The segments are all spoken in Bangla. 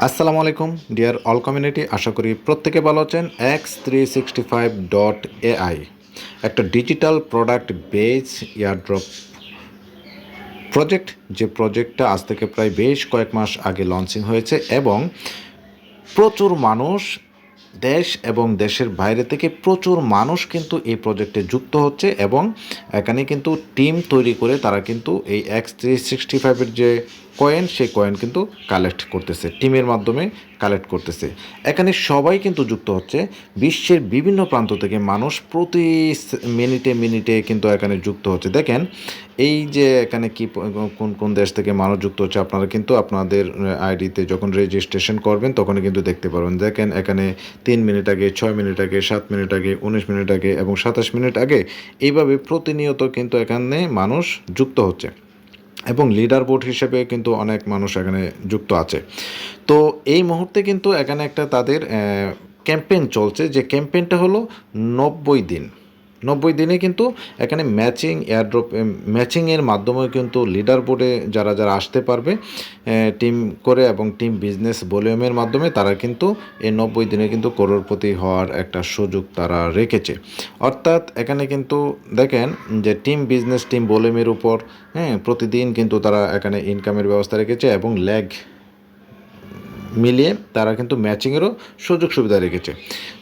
আসসালামু আলাইকুম, ডিয়ার অল কমিউনিটি, আশা করি প্রত্যেকে ভালো আছেন X three sixty five dot AI একটা digital product base airdrop project যে প্রজেক্টটা আজ থেকে প্রায় বেশ কয়েক মাস আগে লঞ্চিং হয়েছে এবং প্রচুর মানুষ দেশ এবং দেশের বাইরে থেকে প্রচুর মানুষ কিন্তু এই প্রজেক্টে যুক্ত হচ্ছে এবং এখানে কিন্তু টিম তৈরি করে তারা কিন্তু এই এক্স থ্রি সিক্সটি ফাইভের যে কয়েন সেই কয়েন কিন্তু কালেক্ট করতেছে টিমের মাধ্যমে কালেক্ট করতেছে। এখানে সবাই কিন্তু যুক্ত হচ্ছে, বিশ্বের বিভিন্ন প্রান্ত থেকে মানুষ প্রতি মিনিটে মিনিটে কিন্তু এখানে যুক্ত হচ্ছে। দেখেন, এই যে এখানে কি কোন কোন দেশ থেকে মানুষ যুক্ত হচ্ছে, আপনারা কিন্তু আপনাদের আইডিতে যখন রেজিস্ট্রেশন করবেন, তখনই কিন্তু দেখতে পারবেন। দেখেন, এখানে তিন মিনিট আগে, ছয় মিনিট আগে, সাত মিনিট আগে, উনিশ মিনিট আগে এবং সাতাশ মিনিট আগে, এইভাবে প্রতিনিয়ত কিন্তু এখানে মানুষ যুক্ত হচ্ছে। এবং লিডার বোর্ড হিসেবে কিন্তু অনেক মানুষ এখানে যুক্ত আছে। তো এই মুহূর্তে কিন্তু এখানে একটা তাদের ক্যাম্পেইন চলছে। যে ক্যাম্পেইনটা হলো নব্বই দিন। নব্বই দিনে কিন্তু এখানে ম্যাচিং এয়ারড্রপ ম্যাচিংয়ের মাধ্যমে কিন্তু লিডার বোর্ডে যারা যারা আসতে পারবে টিম করে এবং টিম বিজনেস ভলিউমের মাধ্যমে তারা কিন্তু এই নব্বই দিনে কিন্তু করোড়পতি হওয়ার একটা সুযোগ তারা রেখেছে। অর্থাৎ এখানে কিন্তু দেখেন যে টিম বিজনেস টিম ভলিউমের উপর হ্যাঁ প্রতিদিন কিন্তু তারা এখানে ইনকামের ব্যবস্থা রেখেছে এবং ল্যাগ মিলিয়ে তারা কিন্তু ম্যাচিংয়েরও সুযোগ সুবিধা রেখেছে।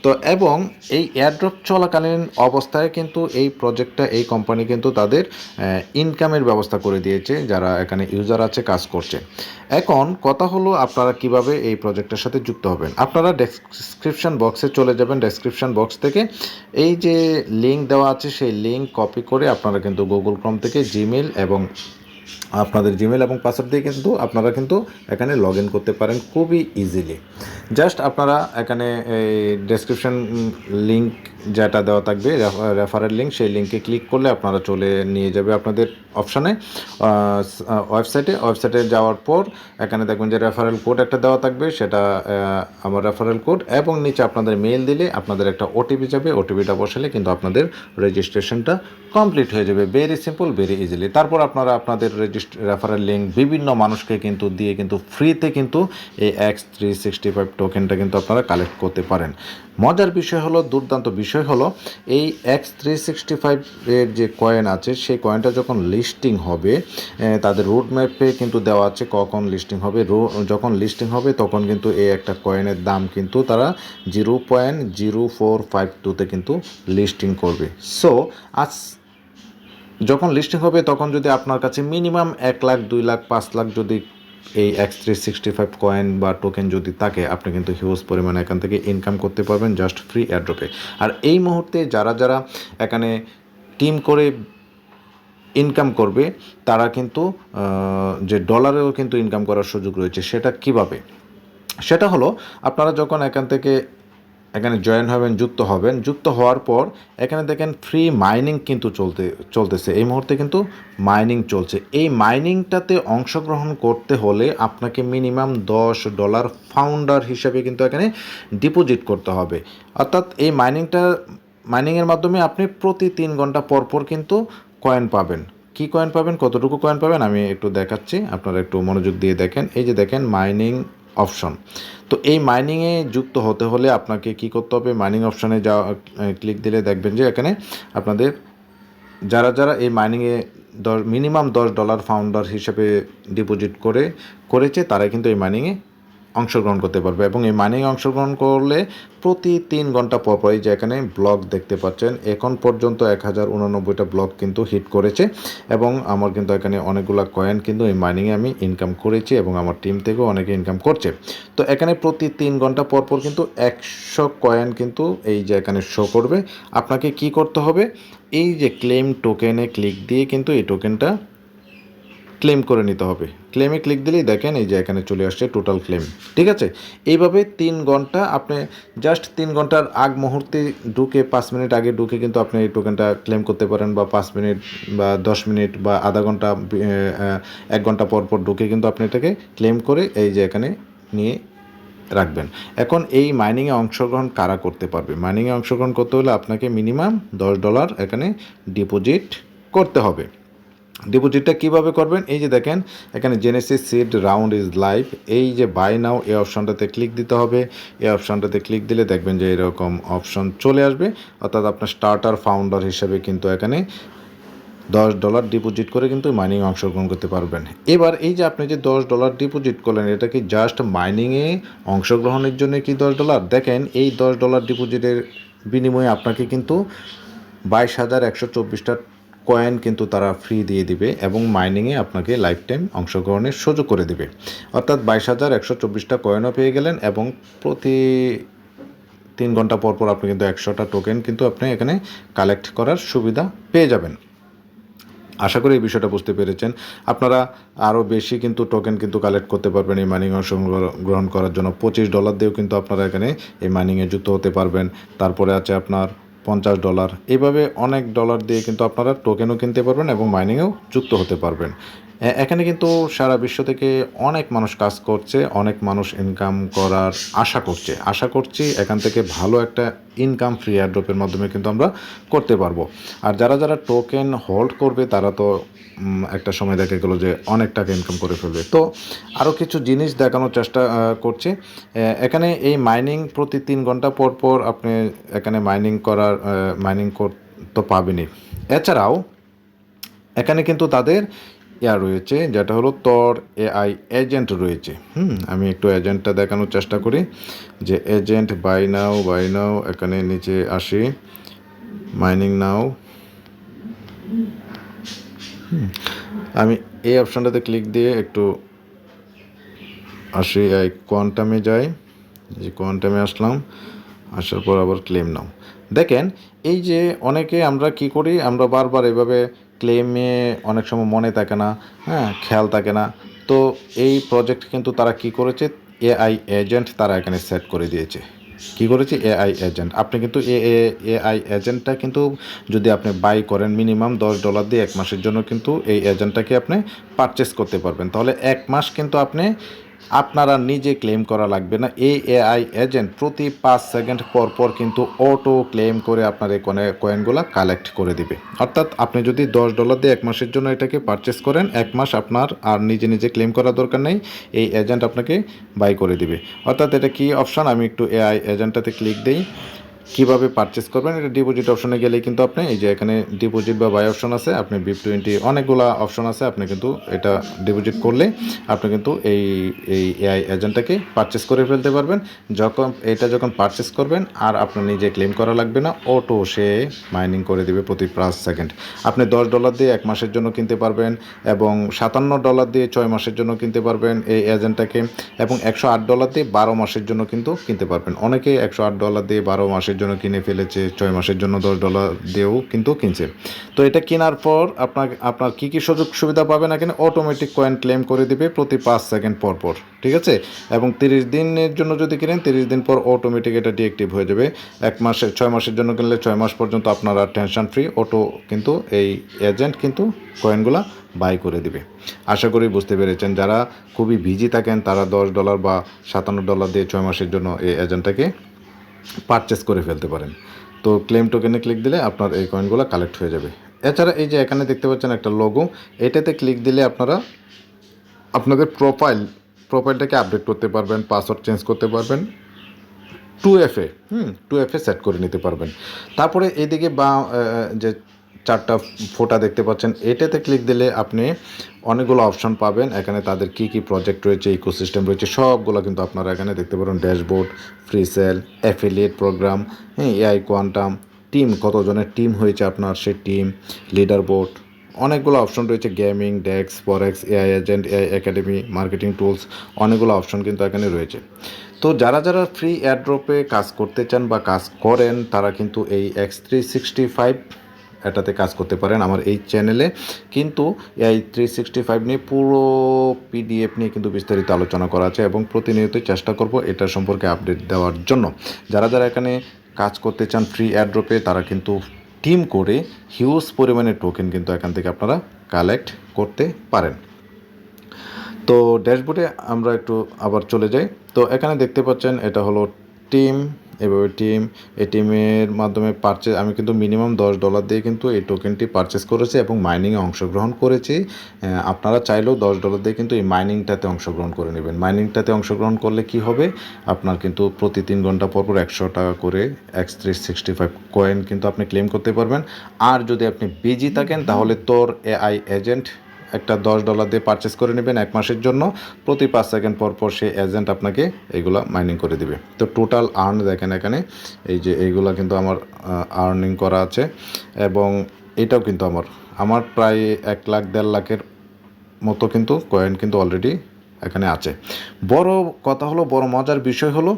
তো এবং এই এয়ারড্রপ চলাকালীন অবস্থায় কিন্তু এই প্রজেক্টটা এই কোম্পানি কিন্তু তাদের ইনকামের ব্যবস্থা করে দিয়েছে, যারা এখানে ইউজার আছে, কাজ করছে। এখন কথা হলো আপনারা কীভাবে এই প্রজেক্টের সাথে যুক্ত হবেন? আপনারা ডেসক্রিপশন বক্সে চলে যাবেন। ডেসক্রিপশন বক্স থেকে এই যে লিঙ্ক দেওয়া আছে, সেই লিঙ্ক কপি করে আপনারা কিন্তু গুগল ক্রম থেকে জিমেল এবং আপনাদের জিমেল এবং পাসওয়ার্ড দিয়ে কিন্তু আপনারা কিন্তু এখানে লগ ইন করতে পারেন খুবই ইজিলি জাস্ট আপনারা এখানে এই ডেসক্রিপশন লিঙ্ক যেটা দেওয়া থাকবে রেফারেল লিঙ্ক সেই লিঙ্কে ক্লিক করলে আপনারা চলে নিয়ে যাবে আপনাদের অপশানে ওয়েবসাইটে ওয়েবসাইটে যাওয়ার পর এখানে দেখবেন যে রেফারেল কোড একটা দেওয়া থাকবে, সেটা আমার রেফারেল কোড এবং নিচে আপনাদের মেল দিলে আপনাদের একটা ওটিপি যাবে ওটিপিটা বসালে কিন্তু আপনাদের রেজিস্ট্রেশনটা কমপ্লিট হয়ে যাবে। ভেরি সিম্পল ভেরি ইজিলি তারপর আপনারা আপনাদের রেজিস্ট রেফারেল লিঙ্ক বিভিন্ন মানুষকে কিন্তু দিয়ে কিন্তু ফ্রিতে কিন্তু এই এক্স থ্রি সিক্সটি ফাইভ টোকেনটা কিন্তু আপনারা কালেক্ট করতে পারেন। মজার বিষয় হলো, দুর্দান্ত বিষয় হলো, এই এক্স থ্রি সিক্সটি ফাইভের যে কয়েন আছে, সেই কয়েনটা যখন লিস্টিং হবে তাদের রুট ম্যাপে কিন্তু দেওয়া আছে কখন লিস্টিং হবে। যখন লিস্টিং হবে, তখন কিন্তু এই একটা কয়েনের দাম কিন্তু তারা zero point zero four five টুতে কিন্তু লিস্টিং করবে। সো আজ যখন লিস্টিং হবে, তখন যদি আপনার কাছে মিনিমাম এক লাখ, দুই লাখ, পাঁচ লাখ যদি এই X three sixty five coin বা টোকেন যদি থাকে, আপনি কিন্তু হিউজ পরিমাণে এখান থেকে ইনকাম করতে পারবেন জাস্ট ফ্রি অ্যাড্রপে আর এই মুহূর্তে যারা যারা এখানে টিম করে ইনকাম করবে, তারা কিন্তু যে ডলারেও কিন্তু ইনকাম করার সুযোগ রয়েছে, সেটা কীভাবে? সেটা হলো, আপনারা যখন এখান থেকে এখানে জয়েন হবেন, যুক্ত হবেন। যুক্ত হওয়ার পর এখানে দেখেন ফ্রি মাইনিং কিন্তু চলতে, চলতেছে। এই মুহূর্তে কিন্তু মাইনিং চলছে। এই মাইনিংটাতে অংশগ্রহণ করতে হলে আপনাকে মিনিমাম দশ ডলার ফাউন্ডার হিসেবে কিন্তু এখানে ডিপোজিট করতে হবে। অর্থাৎ এই মাইনিংটা মাইনিংয়ের মাধ্যমে আপনি প্রতি তিন ঘণ্টা পর পর কিন্তু কয়েন পাবেন। কি কয়েন পাবেন? কতটুকু কয়েন পাবেন? আমি একটু দেখাচ্ছি। আপনারা একটু মনোযোগ দিয়ে দেখেন। এই যে দেখেন মাইনিং অপশন। তো এই মাইনিংয়ে যুক্ত হতে হলে আপনাকে কি করতে হবে? মাইনিং অপশানে যা ক্লিক দিলে দেখবেন যে এখানে আপনাদের যারা যারা এই মাইনিংয়ে দশ মিনিমাম দশ ডলার ফাউন্ডার হিসেবে ডিপোজিট করে, করেছে তারা কিন্তু এই মাইনিংয়ে অংশগ্রহণ করতে পারবে এবং এই মাইনিং অংশগ্রহণ করলে প্রতি তিন ঘণ্টা পর পরই যে এখানে ব্লগ দেখতে পাচ্ছেন, এখন পর্যন্ত এক হাজার উননব্বইটা ব্লগ কিন্তু হিট করেছে এবং আমার কিন্তু এখানে অনেকগুলো কয়েন কিন্তু এই মাইনিংয়ে আমি ইনকাম করেছি এবং আমার টিম থেকেও অনেকে ইনকাম করছে। তো এখানে প্রতি তিন ঘণ্টা পর পর কিন্তু একশো কয়েন কিন্তু এই যে এখানে শো করবে। আপনাকে কি করতে হবে? এই যে ক্লেম টোকেনে ক্লিক দিয়ে কিন্তু এই টোকেনটা ক্লেম করে নিতে হবে। ক্লেমে ক্লিক দিলেই দেখেন এই যে এখানে চলে আসছে টোটাল ক্লেম ঠিক আছে? এইভাবে তিন ঘণ্টা আপনি জাস্ট তিন ঘণ্টার আগ মুহূর্তে ঢুকে পাঁচ মিনিট আগে ঢুকে কিন্তু আপনি এই টোকেনটা ক্লেম করতে পারেন বা পাঁচ মিনিট বা দশ মিনিট বা আধা ঘণ্টা এক ঘণ্টা পর পর ঢুকে কিন্তু আপনি এটাকে ক্লেম করে এই যে এখানে নিয়ে রাখবেন। এখন এই মাইনিংয়ে অংশগ্রহণ কারা করতে পারবে? মাইনিংয়ে অংশগ্রহণ করতে হলে আপনাকে মিনিমাম দশ ডলার এখানে ডিপোজিট করতে হবে। ডিপোজিটটা কীভাবে করবেন? এই যে দেখেন, এখানে genesis seed round is live এই যে বাই নাও এই অপশনটাতে ক্লিক দিতে হবে। এই অপশনটাতে ক্লিক দিলে দেখবেন যে এরকম অপশন চলে আসবে। অর্থাৎ আপনার স্টার্টার ফাউন্ডার হিসেবে কিন্তু এখানে দশ ডলার ডিপোজিট করে কিন্তু মাইনিং অংশগ্রহণ করতে পারবেন। এবার এই যে আপনি যে দশ ডলার ডিপোজিট করলেন, এটা কি জাস্ট মাইনিংয়ে অংশগ্রহণের জন্য কি দশ ডলার দেখেন, এই দশ ডলার ডিপোজিটের বিনিময়ে আপনাকে কিন্তু বাইশ হাজার একশো চব্বিশটা কয়েন কিন্তু তারা ফ্রি দিয়ে দিবে এবং মাইনিংয়ে আপনাকে লাইফ টাইম অংশগ্রহণের সুযোগ করে দিবে। অর্থাৎ বাইশ হাজার একশো চব্বিশটা কয়েনও পেয়ে গেলেন এবং প্রতি তিন ঘণ্টা পর পর আপনি কিন্তু একশোটা টোকেন কিন্তু আপনি এখানে কালেক্ট করার সুবিধা পেয়ে যাবেন। আশা করি এই বিষয়টা বুঝতে পেরেছেন। আপনারা আরও বেশি কিন্তু টোকেন কিন্তু কালেক্ট করতে পারবেন, এই মাইনিং অংশগ্রহণ করার জন্য। পঁচিশ ডলার দিয়েও কিন্তু আপনারা এখানে এই মাইনিংয়ে যুক্ত হতে পারবেন। তারপরে আছে আপনার পঞ্চাশ ডলার। এইভাবে অনেক ডলার দিয়ে কিন্তু আপনারা টোকেনও কিনতে পারবেন এবং মাইনিংয়েও যুক্ত হতে পারবেন। এখানে কিন্তু সারা বিশ্ব থেকে অনেক মানুষ কাজ করছে, অনেক মানুষ ইনকাম করার আশা করছে। আশা করছি এখান থেকে ভালো একটা ইনকাম ফ্রি এয়ারড্রপের মাধ্যমে কিন্তু আমরা করতে পারব। আর যারা যারা টোকেন হোল্ড করবে, তারা তো একটা সময় দেখা গেলো যে অনেক টাকা ইনকাম করে ফেলবে। তো আরও কিছু জিনিস দেখানোর চেষ্টা করছি। এখানে এই মাইনিং প্রতি তিন ঘণ্টা পর পর আপনি এখানে মাইনিং করার মাইনিং তো পাবেনই। এছাড়াও, এখানে কিন্তু তাদের ইয়া রয়েছে, যেটা হলো তর এআই এজেন্ট রয়েছে। হুম, আমি একটু এজেন্টটা দেখানোর চেষ্টা করি। যে agent buy now buy now এখানে নিচে আসি। মাইনিং নাও আমি এই অপশানটাতে ক্লিক দিয়ে একটু আসি, এই কোয়ান্টামে যাই। যে কোয়ান্টামে আসলাম, আসার পর আবার ক্লেম নাও দেখেন, এই যে অনেকে আমরা কি করি, আমরা বারবার এভাবে ক্লেমে অনেক সময় মনে থাকে না হ্যাঁ খেয়াল থাকে না। তো এই প্রজেক্ট কিন্তু তারা কি করেছে? এআই এজেন্ট তারা এখানে সেট করে দিয়েছে। কি করেছে? এআই এজেন্ট আপনি কিন্তু এ এআই এজেন্টটা কিন্তু যদি আপনি বাই করেন মিনিমাম দশ ডলার দিয়ে এক মাসের জন্য কিন্তু এই এজেন্টটাকে আপনি পারচেস করতে পারবেন। তাহলে এক মাস কিন্তু আপনি আপনারা নিজে ক্লেম করা লাগবে না। এই এআই এজেন্ট প্রতি পাঁচ সেকেন্ড পর পর কিন্তু অটো ক্লেম করে আপনার এই কনে কয়েনগুলো কালেক্ট করে দিবে। অর্থাৎ আপনি যদি দশ ডলার দিয়ে এক মাসের জন্য এটাকে পারচেস করেন, এক মাস আপনার আর নিজে নিজে ক্লেম করা দরকার নেই, এই এজেন্ট আপনাকে বাই করে দিবে। অর্থাৎ এটা কি অপশান আমি একটু এআই এজেন্টটাতে ক্লিক দিই। কীভাবে পারচেস করবেন? এটা ডিপোজিট অপশনে গেলে কিন্তু আপনি এই যে এখানে ডিপোজিট বা বাই অপশন আছে, আপনি বিপ টোয়েন্টি অনেকগুলো অপশন আছে, আপনি কিন্তু এটা ডিপোজিট করলে আপনি কিন্তু এই এই এআই এজেন্টটাকে পারচেস করে ফেলতে পারবেন। যখন, এটা যখন পারচেস করবেন, আর আপনার নিজে ক্লেম করা লাগবে না অটো সে মাইনিং করে দেবে প্রতি পাঁচ সেকেন্ড আপনি দশ ডলার দিয়ে এক মাসের জন্য কিনতে পারবেন এবং সাতান্ন ডলার দিয়ে ছয় মাসের জন্য কিনতে পারবেন এই এজেন্টটাকে এবং একশো আট ডলার দিয়ে বারো মাসের জন্য কিন্তু কিনতে পারবেন। অনেকে একশো আট ডলার দিয়ে বারো মাসের জন্য কিনে ফেলেছে, ছয় মাসের জন্য দশ ডলার দিয়েও কিন্তু কিনছে। তো এটা কেনার পর আপনার আপনার কী কী সুযোগ সুবিধা পাবেন এখানে অটোমেটিক কয়েন ক্লেম করে দিবে প্রতি পাঁচ সেকেন্ড পর পর, ঠিক আছে? এবং তিরিশ দিনের জন্য যদি কিনেন, তিরিশ দিন পর অটোমেটিক এটা ডিএক্টিভ হয়ে যাবে। এক মাসে, ছয় মাসের জন্য কিনলে ছয় মাস পর্যন্ত আপনারা টেনশন ফ্রি অটো কিন্তু এই এজেন্ট কিন্তু কয়েনগুলা বাই করে দিবে। আশা করি বুঝতে পেরেছেন, যারা খুবই বিজি থাকেন, তারা দশ ডলার বা সাতান্ন ডলার দিয়ে ছয় মাসের জন্য এই এজেন্টটাকে পারচেস করে ফেলতে পারেন। তো ক্লেম টোকেনে ক্লিক দিলে আপনার এই কয়েনগুলো কালেক্ট হয়ে যাবে। এছাড়া এই যে এখানে দেখতে পাচ্ছেন একটা লগো এটাতে ক্লিক দিলে আপনারা আপনাদের প্রোফাইল প্রোফাইলটাকে আপডেট করতে পারবেন পাসওয়ার্ড চেঞ্জ করতে পারবেন। Two F A hmm two F A set করে নিতে পারবেন। তারপরে এদিকে বা যে চারটা ফোটা দেখতে পাচ্ছেন। এটাতে ক্লিক দিলে আপনি অনেকগুলো অপশন পাবেন। এখানে তাদের কি কি প্রজেক্ট রয়েছে ইকোসিস্টেম রয়েছে, সবগুলো কিন্তু আপনারা এখানে দেখতে পারেন dashboard free sell affiliate program হ্যাঁ এআই কোয়ান্টাম টিম কতজনের টিম হয়েছে আপনার, সেই টিম লিডার বোর্ড অনেকগুলো অপশন রয়েছে। Gaming dex forex AI agent AI academy marketing tools অনেকগুলো অপশন কিন্তু এখানে রয়েছে। তো যারা যারা ফ্রি এয়ারড্রপে কাজ করতে চান বা কাজ করেন, তারা কিন্তু এই এক্স থ্রি সিক্সটি ফাইভ এটাতে কাজ করতে পারেন আমার এই চ্যানেলে। কিন্তু এই থ্রি সিক্সটি ফাইভ নিয়ে পুরো পিডিএফ নিয়ে কিন্তু বিস্তারিত আলোচনা করা আছে এবং প্রতিনিয়তই চেষ্টা করব এটা সম্পর্কে আপডেট দেওয়ার জন্য। যারা যারা এখানে কাজ করতে চান ফ্রি এয়ারড্রপে তারা কিন্তু টিম করে হিউজ পরিমাণে টোকেন কিন্তু এখান থেকে আপনারা কালেক্ট করতে পারেন। তো ড্যাশবোর্ডে আমরা একটু আবার চলে যাই। তো এখানে দেখতে পাচ্ছেন এটা হলো টিম এভাবে টিম এই টিমের মাধ্যমে পারচেজ আমি কিন্তু মিনিমাম দশ ডলার দিয়ে কিন্তু এই টোকেনটি পারচেস করেছি এবং মাইনিংয়ে অংশগ্রহণ করেছি। আপনারা চাইলেও দশ ডলার দিয়ে কিন্তু এই মাইনিংটাতে অংশগ্রহণ করে নেবেন। মাইনিংটাতে অংশগ্রহণ করলে কি হবে? আপনার কিন্তু প্রতি তিন ঘণ্টা পর পর একশো টাকা করে X three sixty five coin কিন্তু আপনি ক্লেম করতে পারবেন। আর যদি আপনি বিজি থাকেন, তাহলে তোর এআই এজেন্ট একটা দশ ডলার দিয়ে পারচেস করে নেবেন এক মাসের জন্য। প্রতি পাঁচ সেকেন্ড পর পর সেই এজেন্ট আপনাকে এইগুলো মাইনিং করে দিবে। তো টোটাল আর্ন দেখেন এখানে, এই যে এইগুলো কিন্তু আমার আর্নিং করা আছে। এবং এটাও কিন্তু আমার আমার প্রায় এক লাখ, দেড় লাখের মতো কিন্তু কয়েন কিন্তু অলরেডি এখানে আছে। বড় কথা হলো, বড় মজার বিষয় হলো,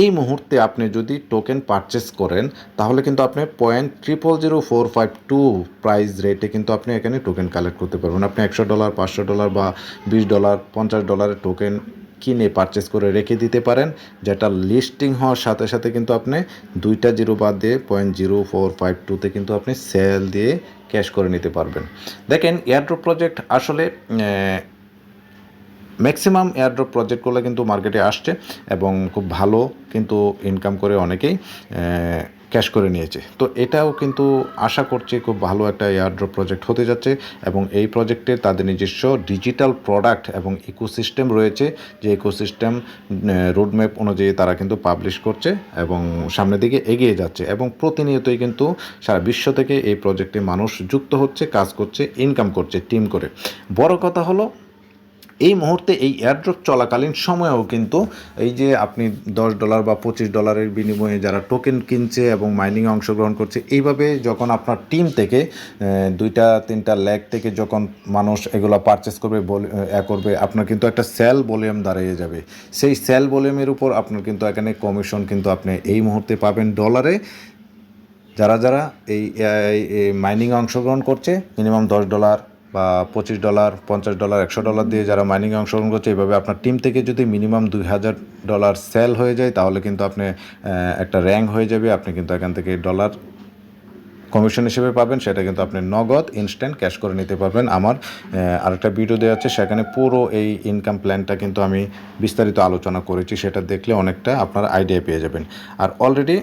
এই মুহূর্তে আপনি যদি টোকেন পারচেস করেন, তাহলে কিন্তু আপনি point triple zero four five two price রেটে কিন্তু আপনি এখানে টোকেন কালেক্ট করতে পারবেন। আপনি একশো ডলার পাঁচশো ডলার বা বিশ ডলার পঞ্চাশ ডলারের টোকেন কিনে পারচেস করে রেখে দিতে পারেন, যেটা লিস্টিং হওয়ার সাথে সাথে কিন্তু আপনি দুইটা জিরো বাদ দিয়ে পয়েন্ট জিরো ফোর ফাইভ টুতে কিন্তু আপনি সেল দিয়ে ক্যাশ করে নিতে পারবেন। দেখেন এয়ারড্রপ প্রজেক্ট আসলে ম্যাক্সিমাম এয়ারড্রপ প্রজেক্টগুলো কিন্তু মার্কেটে আসছে এবং খুব ভালো কিন্তু ইনকাম করে অনেকেই ক্যাশ করে নিয়েছে। তো এটাও কিন্তু আশা করছি খুব ভালো একটা এয়ারড্রপ প্রজেক্ট হতে যাচ্ছে এবং এই প্রজেক্টে তাদের নিজস্ব ডিজিটাল প্রোডাক্ট এবং ইকোসিস্টেম রয়েছে। যে ইকোসিস্টেম রোডম্যাপ অনুযায়ী তারা কিন্তু পাবলিশ করছে এবং সামনের দিকে এগিয়ে যাচ্ছে এবং প্রতিনিয়তই কিন্তু সারা বিশ্ব থেকে এই প্রজেক্টে মানুষ যুক্ত হচ্ছে, কাজ করছে ইনকাম করছে টিম করে। বড় কথা হলো এই মুহূর্তে এই এয়ারড্রপ চলাকালীন সময়েও কিন্তু এই যে আপনি দশ ডলার বা পঁচিশ ডলারের বিনিময়ে যারা টোকেন কিনছে এবং মাইনিংয়ে অংশগ্রহণ করছে, এইভাবে যখন আপনার টিম থেকে দুইটা, তিনটা ল্যাক থেকে যখন মানুষ এগুলো পারচেস করবে এ করবে, আপনার কিন্তু একটা সেল ভলিউম দাঁড়িয়ে যাবে। সেই সেল ভলিউমের উপর আপনার কিন্তু এখানে কমিশন কিন্তু আপনি এই মুহূর্তে পাবেন ডলারে যারা যারা এই মাইনিংয়ে অংশগ্রহণ করছে মিনিমাম দশ ডলার বা পঁচিশ ডলার, পঞ্চাশ ডলার, একশো ডলার দিয়ে যারা মাইনিংয়ে অংশগ্রহণ করছে এইভাবে আপনার টিম থেকে যদি মিনিমাম দুই হাজার ডলার সেল হয়ে যায়, তাহলে কিন্তু আপনি একটা র্যাঙ্ক হয়ে যাবে। আপনি কিন্তু এখান থেকে ডলার কমিশন হিসেবে পাবেন। সেটা কিন্তু আপনি নগদ ইনস্ট্যান্ট ক্যাশ করে নিতে পারবেন। আমার আরেকটা ভিডিও দেওয়া আছে, সেখানে পুরো এই ইনকাম প্ল্যানটা কিন্তু আমি বিস্তারিত আলোচনা করেছি। সেটা দেখলে অনেকটা আপনার আইডিয়া পেয়ে যাবেন। আর অলরেডি